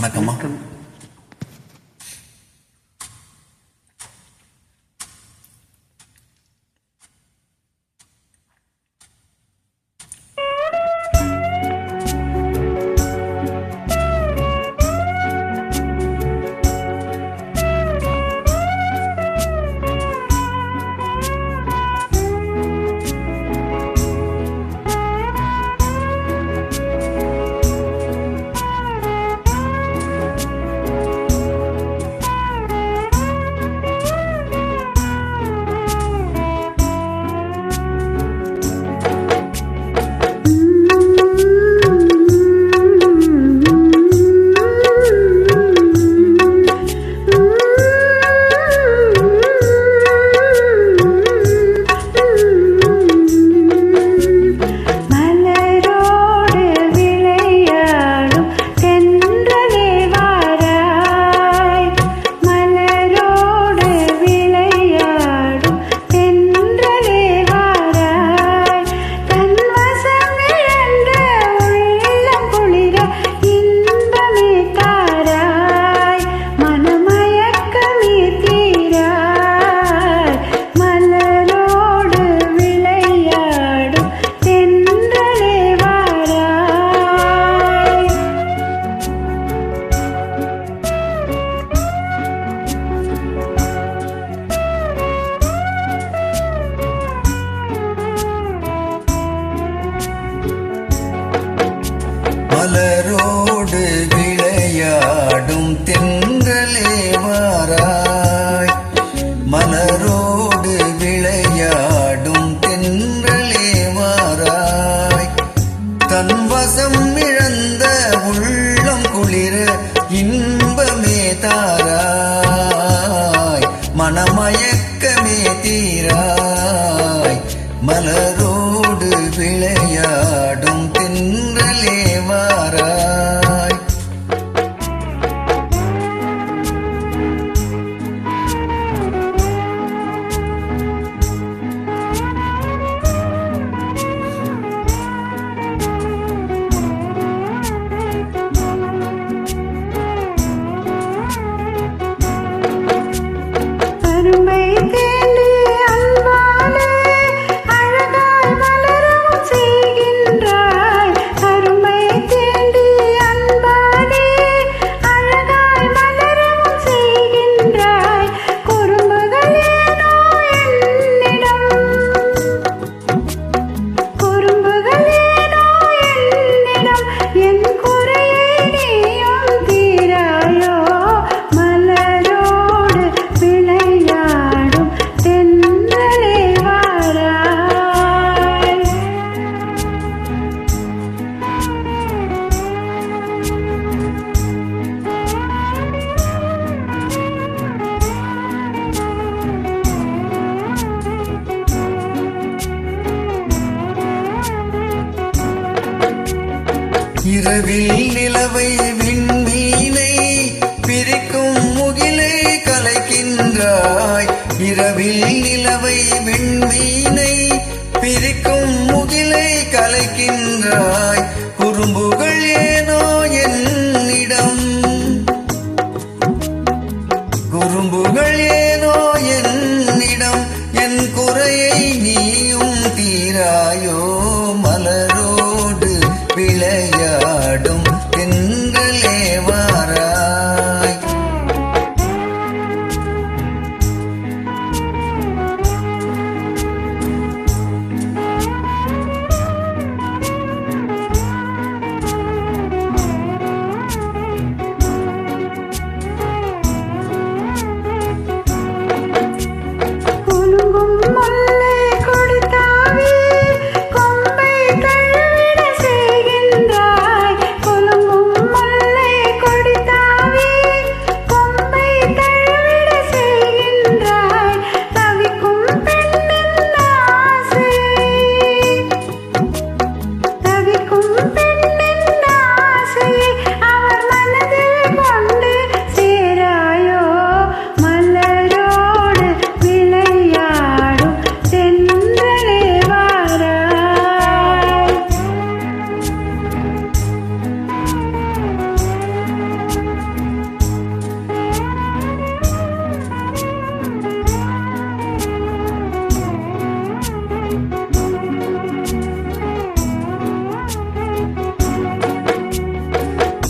那怎么 Anna. இரவில் நிலவை விண்மீனை பிரிக்கும் முகிலை கலைக்கின்றாய். இரவில் நிலவை விண்மீனை பிரிக்கும் முகிலை கலைக்கின்றாய். குறும்புகள் ஏனோ என்னிடம்? குறும்புகள் ஏனோ என்னிடம்? என் குறையை நீ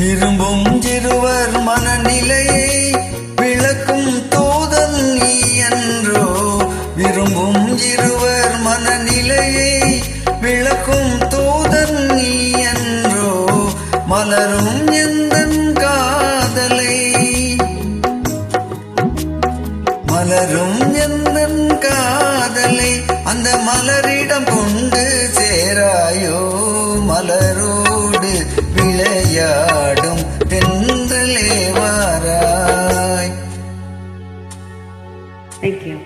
திரும்பும் சிறுவர் மனநிலையை விளக்கும் தூதல் நீ என்றோ. விரும்பும் இருவர் மனநிலையை விளக்கும் தூதன் நீ என்றோ. மலரும் எந்த காதலை? மலரும் எந்த காதலை? அந்த மலரிடம் கொண்டு சேராயோ. விளையாடும் தென்றலே வாராய் Thank you.